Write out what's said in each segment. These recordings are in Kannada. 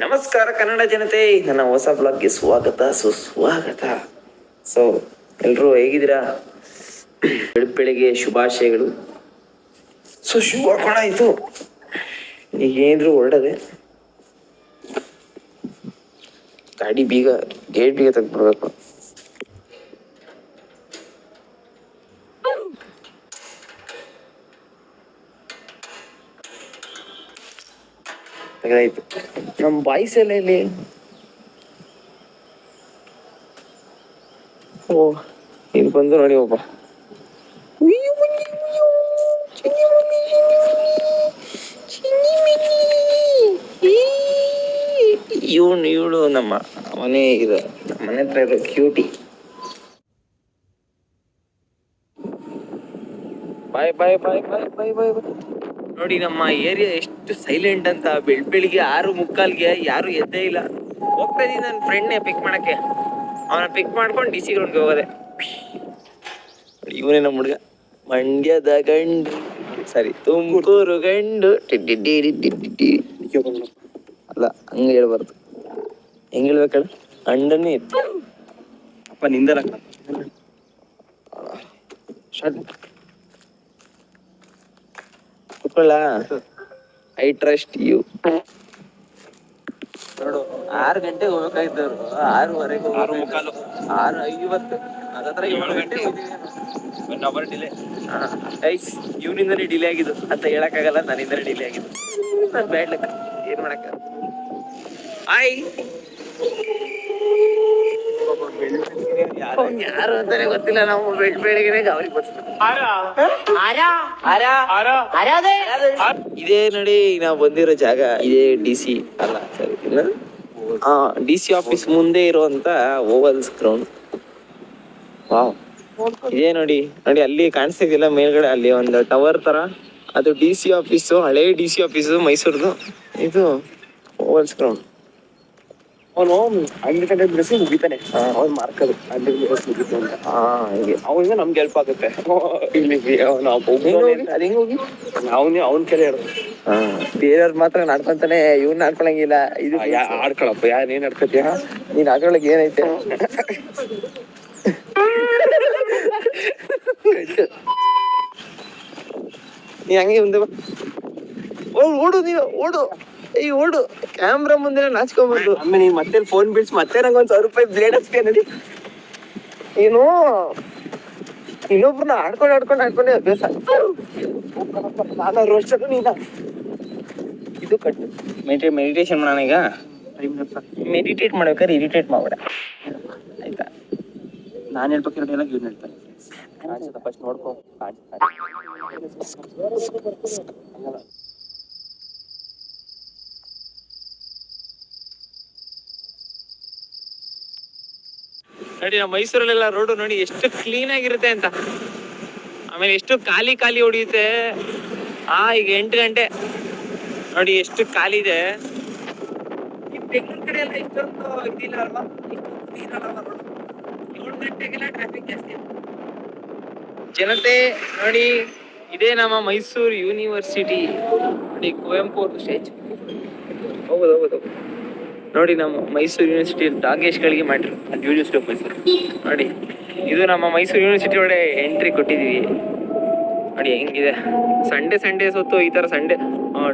ನಮಸ್ಕಾರ ಕನ್ನಡ ಜನತೆ, ನನ್ನ ಹೊಸ ಬ್ಲಾಗ್ಗೆ ಸ್ವಾಗತ, ಸುಸ್ವಾಗತ. ಸೊ ಎಲ್ಲರೂ ಹೇಗಿದ್ದೀರಾ? ಬೆಳಗ್ಗೆ ಬೆಳಿಗ್ಗೆ ಶುಭಾಶಯಗಳು. ಸೊ ಶುಭ ಕೋಣ ಆಯ್ತು ಏನ್ರು ಹೊರಡದೆ? ಗಾಡಿ ಬೀಗ, ಗೇಟ್ ಬೀಗ ತೆಗ್ದ್ಬಿಡ್ಬೇಕು. ತೆಗ್ದಾಯ್ತು ನಮ್ಮ ಬಾಯ್ಸ್ ಎಲ್ಲ ಇಲ್ಲಿ. ಓ, ಇಲ್ಲಿ ಬಂದು ನೋಡಿ ಒಬ್ಬ. ಇವನು, ಇವಳು ನಮ್ಮ ಮನೆ ಇದು, ನಮ್ಮ ಮನೆ ಹತ್ರ ಇರೋ ಕ್ಯೂಟಿ ಬಾಯ್ ಬಾಯ್ ಬಾಯ್ ಬಾಯ್ ಬಾಯ್ ಬಾಯ್ ಬಾಯ್ ನೋಡಿ ನಮ್ಮ ಏರಿಯಾ ಎಷ್ಟು ಸೈಲೆಂಟ್ ಅಂತ. ಬೆಳ್ ಬೆಳಿಗ್ಗೆ ಆರು ಮುಕ್ಕಾಲ್ಗೆ ಯಾರು ಎದ್ದೇ ಇಲ್ಲ. ಹೋಗ್ತಾ ಇದ್ದೀನಿ ನನ್ನ ಫ್ರೆಂಡ್ನೇ ಪಿಕ್ ಮಾಡಕ್ಕೆ. ಅವನ ಪಿಕ್ ಮಾಡ್ಕೊಂಡು ಡಿ ಸಿ ಗ್ರೌಂಡ್ಗೆ ಹೋಗೋದೆ. ಇವನೇ ನಮ್ಮ ಹುಡುಗ. ಮಂಡ್ಯದ ಗಂಡು ಸರಿ ತುಮಕೂರು ಗಂಡು. ಅಲ್ಲ ಹಂಗೆ ಹೇಳ್ಬಾರ್ದು. ಹೆಂಗ್ ಹೇಳ್ಬೇಕಲ್ಲ ಅಂಡನೇ ಇತ್ತು ಅಪ್ಪ ನಿಂದಲ್ಲ ಕುತ್ಕೊಳ್ಳ ಐ ಟ್ರಸ್ಟ್ ಯು ನೋಡು ಆರು ಗಂಟೆಗೆ ಹೋಗ್ಬೇಕಾಗಿದ್ದವ್ರು ಆರೂವರೆಗೆ ಆರು ಮುಕ್ಕಾಲು. ಆರು ಐವತ್ತು. ಅದತ್ರ ಏಳು ಗಂಟೆ ಒನ್ ಅವರ್ ಡಿಲೇ ಐ ಇವನಿಂದನೇ ಡಿಲೇ ಆಗಿದ್ದು. ಅಂತ ಹೇಳಕ್ಕಾಗಲ್ಲ ನನ್ನಿಂದನೇ ಡಿಲೇ ಆಗಿದ್ದು. ನಾನು ಬ್ಯಾಡ್ಲಕ್ಕ ಏನ್ ಮಾಡಕ್ಕ? ಆಯ್ ಯಾರು ಅಂತಾನೆ ಗೊತ್ತಿಲ್ಲ ನಾವು ಬೆಳ್ ಬೆಳಿಗ್ಗೆ ಅವ್ರಿಗೆ ಗೊತ್ತಿಲ್ಲ ಇದೇ ನೋಡಿ ನಾವು ಬಂದಿರೋ ಜಾಗ ಇದೇ ಡಿ ಸಿ ಅಲ್ಲ ಸರಿ ಡಿ ಸಿ ಆಫೀಸ್ ಮುಂದೆ ಇರುವಂತ ಓವಲ್ಸ್ ಗ್ರೌಂಡ್ ವಾವ್. ಇದೇ ನೋಡಿ ನೋಡಿ ಅಲ್ಲಿ ಕಾಣಿಸ್ತಿದ್ದಿಲ್ಲ ಮೇಲ್ಗಡೆ ಅಲ್ಲಿ ಒಂದು ಟವರ್ ತರ. ಅದು ಡಿ ಸಿ ಆಫೀಸು ಹಳೆ ಡಿ ಸಿ ಆಫೀಸು ಮೈಸೂರ್ದು. ಇದು ಓವಲ್ಸ್ ಗ್ರೌಂಡ್ ಅವನು ಹಂಡ್ರೆಡ್ ಹಂಡ್ರೆಡ್ ಬಿಡಿಸಿ ಮುಗಿತಾನೆ. ಅವ್ನು ಮಾರ್ಕದು ಹಂಡ್ರೆಡ್ ಮೀಟರ್ಸ್ ಮುಗಿತು ಅಂತ. ಹಂಗೆ. ಅವನಿಂದ ನಮ್ಗೆ ಹೆಲ್ಪ್ ಆಗುತ್ತೆ. ಇಲ್ಲಿ ಅವನು ಅವನೇ ಕೆಲ ಹಾ ಬೇರೆಯವ್ರ ಮಾತ್ರ ನಡ್ಕೊಂತಾನೆ ಇವ್ನ ನಡ್ಕೊಳಂಗಿಲ್ಲ ಇದು ಆಡ್ಕೊಳಪ್ಪ. ಯಾರು ಏನ್ ಆಡ್ಕೊತೀಯ? ನೀನ್ ಅದ್ರೊಳಗೆ ಏನೈತೆ? ನೀ ಹಂಗೆ ಮುಂದೆ ಓಡು ನೀನು ಓಡು. ಈ ಓಡು. ಕ್ಯಾಮ್ರಾ ಮುಂದೆ ನಾಚ್ಕೊಬಾರ್ದು ಅಮ್ಮ ನೀನ್ ಮತ್ತೆ ಫೋನ್ ಬಿಡ್ಸಿ ಮತ್ತೆ ನಂಗೆ ಒಂದ್ ಸಾವಿರ ರೂಪಾಯಿ ಬ್ಲೇಡ್ ಹಚ್ತೀಯ ನಡಿ. ಏನು? ಇನ್ನೊಬ್ರನ್ನ ಆಡ್ಕೊಂಡು ಆಡ್ಕೊಂಡು ಆಡ್ಕೊಂಡೆ ಅಭ್ಯಾಸ. ನಾನು ರೋಸ್ಟರು ನೀನ? ಇದು ಕಟ್ಟು. ಮೆಡಿ ಮೆಡಿಟೇಷನ್ ಮಾಡೋಣ ಈಗ? ಮೆಡಿಟೇಟ್ ಮಾಡ್ಬೇಕಾದ್ರೆ ಇರಿಟೇಟ್ ಮಾಡ್ಬೇಡ. ಆಯ್ತಾ? ನಾನು ಹೇಳ್ಬೇಕಿರೋ ಡೈಲಾಗ್ ಇವ್ನು ಹೇಳ್ತಾನೆ. ಫಸ್ಟ್ ನೋಡ್ಕೊ. ನೋಡಿ ನಮ್ಮ ಮೈಸೂರಲ್ಲೆಲ್ಲ ರೋಡು ನೋಡಿ ಎಷ್ಟು ಕ್ಲೀನ್ ಆಗಿರುತ್ತೆ ಅಂತ. ಆಮೇಲೆ ಎಷ್ಟು ಖಾಲಿ ಖಾಲಿ ಹೊಡಿಯುತ್ತೆ. ಆ ಈಗ ಎಂಟು ಗಂಟೆ. ನೋಡಿ ಎಷ್ಟು ಖಾಲಿ ಇದೆ. ಬೆಂಗಳೂರು ಕಡೆ ಎಲ್ಲ ಇಷ್ಟೊಂದು ಇದಿಲ್ಲ ಅಲ್ವಾ? ಏಳು ಗಂಟೆಗೆಲ್ಲ ಟ್ರಾಫಿಕ್ ಜಾಸ್ತಿ ಜನತೆ ನೋಡಿ ಇದೇ ನಮ್ಮ ಮೈಸೂರು ಯೂನಿವರ್ಸಿಟಿ ನೋಡಿ ಕುವೆಂಪು ಸ್ಟೇಜ್ ಸ್ಟೇಜ್ ಹೌದು ಹೌದು ನೋಡಿ ನಮ್ಮ ಮೈಸೂರು ಯೂನಿವರ್ಸಿಟಿ ಡಾಗೇಶ್ಗಳಿಗೆ ಮಾಡಿರು ಯೂನಿವರ್ಸಿಟಿ ಆಫ್ ಮೈಸೂರು ನೋಡಿ ಇದು ನಮ್ಮ ಮೈಸೂರು ಯೂನಿವರ್ಸಿಟಿ ಒಳಗೆ ಎಂಟ್ರಿ ಕೊಟ್ಟಿದೀವಿ ನೋಡಿ ಹೆಂಗಿದೆ? ಸಂಡೇ ಸಂಡೇ ಸೊತ್ತು ಈ ತರ ಸಂಡೇ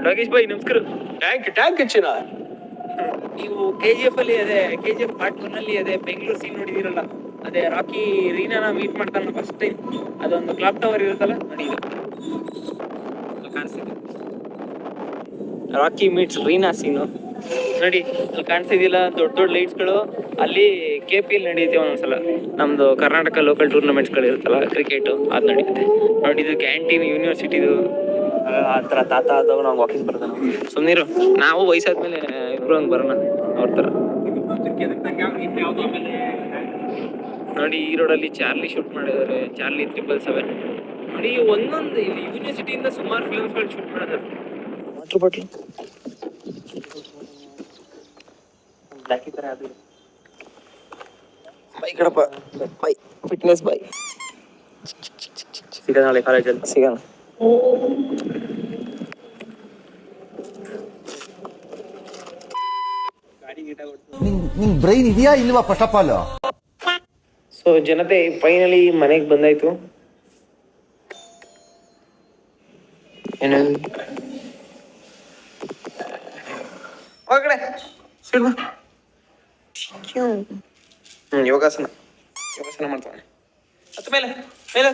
ಡಾಗೇಶ್ ಬಾಯ್ ನಮಸ್ಕಾರ. ಟ್ಯಾಂಕ್ ಟ್ಯಾಂಕ್ ಹೆಚ್ಚಿನ ನೀವು ಕೆ ಜಿ ಎಫ್ ಅಲ್ಲಿ ಅದೇ K G F part one ಅಲ್ಲಿ ಅದೇ ಬೆಂಗಳೂರು ಸೀನ್ ನೋಡಿದಿರಲ್ಲ ಅದೇ ರಾಕಿ ರೀನಾನ ಮೀಟ್ ಮಾಡ್ತಾನೆ ಫಸ್ಟ್ ಟೈಮ್ ಅದೊಂದು ಕ್ಲಾಕ್ ಟವರ್ ಇರುತ್ತಲ್ಲ ನೋಡಿ ಕಾಣಿಸ್ತಿದೆ. ರಾಕಿ ಮೀಟ್ಸ್ ರೀನಾ ಸೀನು ನೋಡಿ, ಅಲ್ಲಿ ಕಾಣಿಸಿದಿಲ್ಲ ದೊಡ್ಡ ದೊಡ್ಡ ಲೈಟ್ಸ್ಗಳು ಅಲ್ಲಿ ಕೆ ಪಿ ಎಲ್ ನಡೆಯುತ್ತೆ ಒಂದೊಂದ್ಸಲ ನಮ್ದು ಕರ್ನಾಟಕ ಲೋಕಲ್ ಟೂರ್ನಮೆಂಟ್ಸ್ಗಳು ಇರುತ್ತಲ್ಲ ಕ್ರಿಕೆಟ್ ಅದು ನಡೆಯುತ್ತೆ. ನೋಡಿ, ಇದು ಕ್ಯಾಂಟೀನ್ ಯೂನಿವರ್ಸಿಟಿದು ಆ ಥರ ತಾತ ಆದವ್ ನಾವು ವಾಕಿಂಗ್ ಬರ್ತಾನೆ. ಸುಮ್ಮನಿರು ನಾವು ವಯಸ್ಸಾದ್ಮೇಲೆ ಇಬ್ರು ಹಂಗೆ ಬರೋಣ, ಅವ್ರ ಥರ. ನೋಡಿ, ಈ ರೋಡಲ್ಲಿ ಚಾರ್ಲಿ ಶೂಟ್ ಮಾಡಿದ್ದಾರೆ ಚಾರ್ಲಿ ತ್ರಿಬಲ್ ಸೆವೆನ್ ನೋಡಿ, ಒಂದೊಂದು ಇಲ್ಲಿ ಯೂನಿವರ್ಸಿಟಿಯಿಂದ ಸುಮಾರು ಫಿಲ್ಮ್ಸ್ಗಳು ಶೂಟ್ ಮಾಡಿದ್ದಾರೆ ಬ್ಲ್ಯಾಕ್ ಥರ ಅದು ಬೈ ಕಡಪ ಬೈ ಫಿಟ್ನೆಸ್ ಬೈ ಸಿಗೋಣ ನಾಳೆ ಕಾಲೇಜಲ್ಲಿ ಸಿಗೋಣ ನಿಂಗ್ ನಿಂಗ್ ಬ್ರೈನ್ ಇದೆಯಾ ಇಲ್ವಾ ಫಸ್ಟ್ ಆಫ್ ಆಲ್ ಸೊ ಜನತೆ ಫೈನಲಿ ಮನೆಗೆ ಬಂದಾಯ್ತು ಏನು ಒಳಗಡೆ ಸಿಡ್ಬಾ ಹ್ಮ್, ಯೋಗಾಸನ. ಯೋಗಾಸನ ಮಾಡ್ತಾನೆ ಹತ್ತು ಮೇಲೆ ಮೇಲೆ.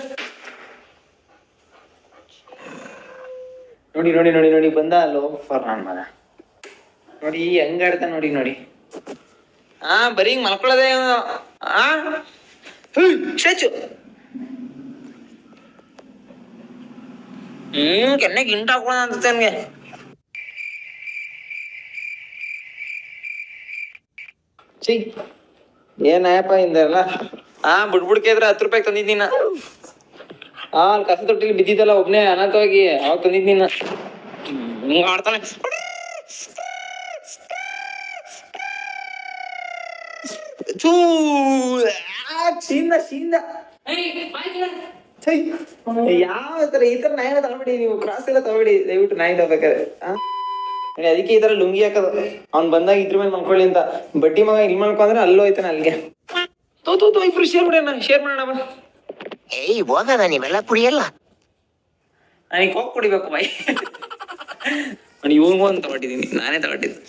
ನೋಡಿ ನೋಡಿ ನೋಡಿ ನೋಡಿ, ಬಂದ ಅಲ್ಲೋ ಫಾರ್ ನನ್ನ ಮಗ ನೋಡಿ, ಹೆಂಗ್ ಆಡ್ತಾನೆ ನೋಡಿ ನೋಡಿ. ಆ, ಬರೀ ಹಿಂಗ್ ಮಲ್ಕೊಳ್ಳೋದೇ ಇವ್ನು. ಆ? ಸ್ಟ್ಯಾಚು ಹ್ಮ್ ಕೆನ್ನೆ ಗಿಂಟ ಹಾಕೋಣ ಅಂತ ನನ್ಗೆ. ಚೀ ಏನಾಯಪ್ಪ ಇಂದಲ್ಲ ಆ ಬುಡ್ಬುಡ್ಕೆ ಇದ್ರೆ ಹತ್ತು ರೂಪಾಯಿ ತಂದಿದ್ದೀನ ಆ ಅಲ್ಲಿ ಕಸ ತೊಟ್ಟಿಲಿ ಬಿದ್ದಿದ್ದಲ್ಲ ಒಬ್ನೇ ಅನಾಥವಾಗಿ ಅವಾಗ ತಂದಿದ್ದೀನ ಹಿಂಗ ಆಡ್ತಾನೆ. ಚೂ ಚಿನ್ನ ಚೀಂದ ಯಾವ ತರ ಈ ತರ ನಾಯಿನ ತಗೊಬೇಡಿ ನೀವು ಕ್ರಾಸ್ ಎಲ್ಲ ತಗೊಬೇಡಿ. ದಯವಿಟ್ಟು ನಾಯಿ ತಗೋಬೇಕಾದ್ರೆ. ಆ? ನೋಡಿ, ಅದಕ್ಕೆ ಈ ತರ ಲುಂಗಿ ಹಾಕೋದು. ಅವ್ನ್ ಬಂದಾಗ ಇದ್ರ ಮೇಲೆ ಮಲ್ಕೊಳ್ಳಿ ಅಂತ. ಬಡ್ಡಿ ಮಗ ಇಲ್ಲಿ ಮಲ್ಕೊಂಡ್ರೆ ಅಲ್ಲೂ ಹೋಯ್ತಾನೆ ಅಲ್ಲಿಗೆ. ತೋ ತೋ ತೋ ಇಬ್ರು ಶೇರ್ ಮಾಡೋಣ ಶೇರ್ ಮಾಡೋಣ ಬಾ. ಏಯ್ ಹೋಗದ ನೀವೆಲ್ಲ ಕುಡಿಯಲ್ಲ? ನನಗೆ ಕೋಕ್ ಕುಡಿಬೇಕು ಬಾಯ್. ನಾನು ಇವಂಗೂ ಅಂತ ತಗೊಂಡಿದ್ದೀನಿ ನಾನೇ ತಗೊಂಡಿದ್ದು.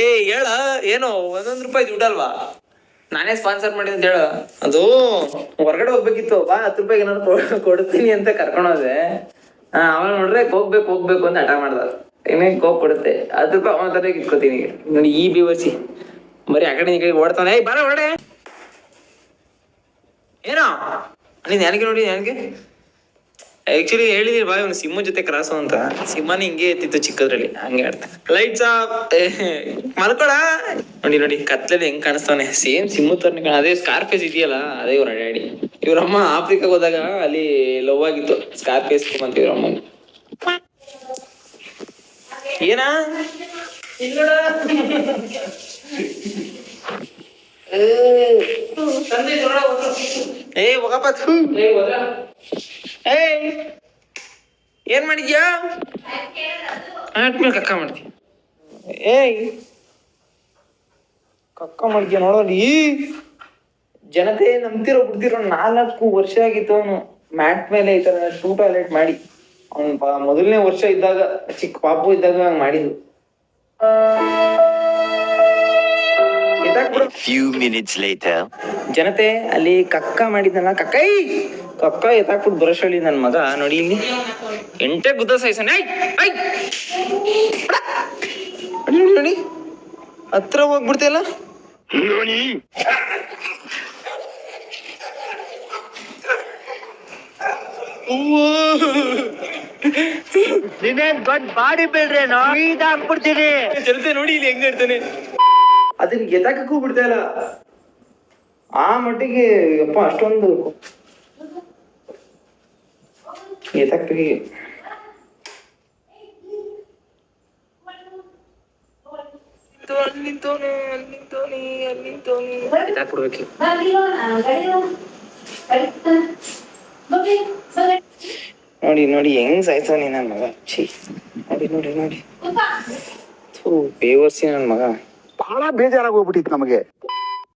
ಏಯ್ ಹೇಳ ಏನು ಒಂದೊಂದು ರೂಪಾಯಿ ದುಡ್ಡಲ್ವಾ ನಾನೇ ಸ್ಪಾನ್ಸರ್ ಮಾಡಿದ ಅಂತ ಹೇಳ. ಅದು ಹೊರಗಡೆ ಹೋಗ್ಬೇಕಿತ್ತು ಬಾ ಹತ್ತು ರೂಪಾಯಿ ಏನಾದ್ರು ಕೊಡ್ತೀನಿ ಅಂತ ಕರ್ಕೊಂಡೋದೆ ಅವನು ನೋಡ್ರೆ ಹೋಗ್ಬೇಕು ಹೋಗ್ಬೇಕು ಅಂತ ಹಠ ಮಾಡ್ದ. ಇನ್ನೇನು ಕೋಪ ಕೊಡುತ್ತೆ ಅದ್ರ ಅವನ ತರ ಇಟ್ಕೋತೀನಿ. ನೋಡಿ, ಈ ಸಿ ಬರೀ ಆ ಕಡೆ ಈ ಕಡೆ ಓಡ್ತಾನೆ. ಏಯ್, ಬರ ಹೊರಡೆ. ಏನೋ? ನೀನ್ ನನಗೆ ನೋಡಿ ನನಗೆ ಆ್ಯಕ್ಚುಲಿ ಹೇಳಿದೀನಿ, ಬಾಯ್ ಅವ್ನು ಸಿಂಹ ಜೊತೆ ಕ್ರಾಸು ಅಂತ. ಸಿಂಹನ ಹಿಂಗೆ ಎತ್ತಿತ್ತು ಚಿಕ್ಕದ್ರಲ್ಲಿ. ಹಂಗೆ ಆಡ್ತಾನೆ ಲೈಟ್ಸ್ ಆಫ್ ಮಲ್ಕೊಳ. ನೋಡಿ ನೋಡಿ, ಕತ್ಲಲ್ಲಿ ಹೆಂಗ್ ಕಾಣಿಸ್ತಾನೆ ಸೇಮ್ ಸಿಂಹ ತರನೇ ಅದೇ ಸ್ಕಾರ್ಪೇಸ್ ಇದೆಯಲ್ಲ, ಅದೇ ಇವ್ರ ಡ್ಯಾಡಿ. ಇವ್ರಮ್ಮ ಆಫ್ರಿಕಾಗ್ ಹೋದಾಗ ಅಲ್ಲಿ ಲವ್ ಆಗಿತ್ತು. ಸ್ಕಾರ್ಪೇಸ್ ಅಂತ ಇವ್ರಮ್ಮ ಏನಾ? ಏ, ಹೋಗಪ್ಪ. ಏ, ಏನ್ ಮಾಡಿದ್ಯಾ? ಆಟ್ಮೇಲೆ ಕಕ್ಕ ಮಾಡ್ತೀಯ ಏಯ್ ಕಕ್ಕ ಮಾಡಿದ್ಯಾ ಈ ಜನತೆ ನಂಬ್ತಿರೋ, ಬಿಡ್ತಿರೋ ನಾಲ್ಕು ವರ್ಷ ಆಗಿತ್ತು ಅವನು. ಮ್ಯಾಟ್ ಮೇಲೆ ಈ ತರ ಟೂ ಟಾಯ್ಲೆಟ್ ಮಾಡಿ. ಅವನು ಮೊದಲನೇ ವರ್ಷ ಇದ್ದಾಗ ಚಿಕ್ಕ ಪಾಪು ಇದ್ದಾಗ ಹಂಗೆ ಮಾಡಿದ್ರು ಫ್ಯೂ ಮಿನಿಟ್ಸ್ ಲೇಟರ್. ಜನತೆ ಅಲ್ಲಿ ಕಕ್ಕ ಮಾಡಿದ್ನಲ್ಲ ಕಕ್ಕ! ಕಕ್ಕ ಎತ್ತಾಕ್ಬಿಟ್ಟು ಬರೋಷ್ಟರಲ್ಲಿ ನನ್ನ ಮಗ ನೋಡಿ ಇಲ್ಲಿ. ಎಂಟೆ ಗುದ್ದ ಸಾಯ್ಸನೆ ಐ ಐ. ನೋಡಿ ನೋಡಿ ನೋಡಿ. ಹತ್ರ ಹೋಗ್ಬಿಡ್ತಿಯಲ್ಲ ನೀನೇನ್ ದೊಡ್ಡ ಬಾಡಿ ಬಿಲ್ಡ್ರೇನೋ ಇದಾಗ್ಬಿಡ್ತೀನಿ ಜನತೆ ನೋಡಿ ಇಲ್ಲಿ ಹೆಂಗ್ ಇರ್ತಾನೆ ಅದನ್ನ ಎತ್ತಾಕಕ್ಕೂ ಬಿಡ್ತಾ ಇಲ್ಲ ಆ ಮಟ್ಟಿಗೆ ಅಪ್ಪ ಅಷ್ಟೊಂದು ಎತ್ತಾಕ್ತೀವಿ ಎತ್ತಾಕ್ಬಿಡ್ಬೇಕು ನೋಡಿ ನೋಡಿ, ಹೆಂಗ್ ಸಾಯ್ತಾನೆ ನನ್ನ ಮಗ? ಛೀ, ನೋಡಿ ನೋಡಿ ನೋಡಿ. ಥೂ, ಬೇವರ್ಸಿ ನನ್ನ ಮಗ. ಬಹಳ ಬೇಜಾರಾಗಿ ಹೋಗ್ಬಿಟ್ಟಿತ್ತು ನಮಗೆ.